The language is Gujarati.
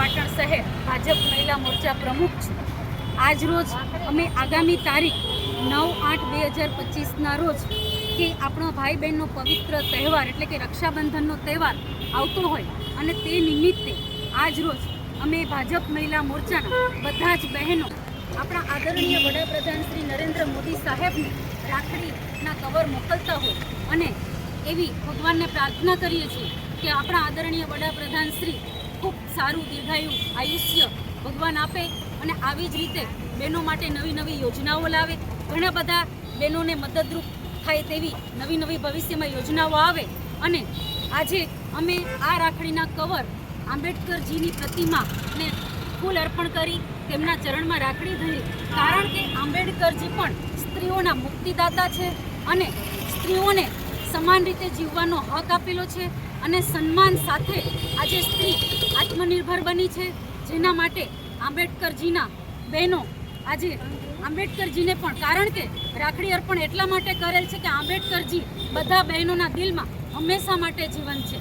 પાટણ શહેર ભાજપ મહિલા મોરચા પ્રમુખ છું. આજ રોજ અમે આગામી તારીખ નવ આઠ બે હજાર પચીસના રોજ કે આપણો ભાઈ બહેનનો પવિત્ર તહેવાર એટલે કે રક્ષાબંધનનો તહેવાર આવતો હોય અને તે નિમિત્તે આજ રોજ અમે ભાજપ મહિલા મોરચાના બધા જ બહેનો, આપણા આદરણીય વડાપ્રધાન શ્રી નરેન્દ્ર મોદી સાહેબને રાખડીના કવર મોકલતા હોય અને એવી ભગવાનને પ્રાર્થના કરીએ છીએ કે આપણા આદરણીય વડાપ્રધાન શ્રી ખૂબ સારું દીર્ઘાયુ આયુષ્ય ભગવાન આપે અને આવી જ રીતે બહેનો માટે નવી નવી યોજનાઓ લાવે. ઘણા બધા બહેનોને મદદરૂપ થાય તેવી નવી નવી ભવિષ્યમાં યોજનાઓ આવે અને આજે અમે આ રાખડીના કવર આંબેડકરજીની પ્રતિમાને ફૂલ અર્પણ કરી તેમના ચરણમાં રાખડી ધરી. કારણ કે આંબેડકરજી પણ સ્ત્રીઓના મુક્તિદાતા છે અને સ્ત્રીઓને સમાન રીતે જીવવાનો હક આપેલો છે. અને સન્માન સાથે આજે સ્ત્રી આત્મનિર્ભર બની છે, જેના માટે આંબેડકરજીના બહેનો આજે આંબેડકરજીને પણ, કારણ કે રાખડી અર્પણ એટલા માટે કરેલ છે કે આંબેડકરજી બધા બહેનોના દિલમાં હંમેશા માટે જીવન છે.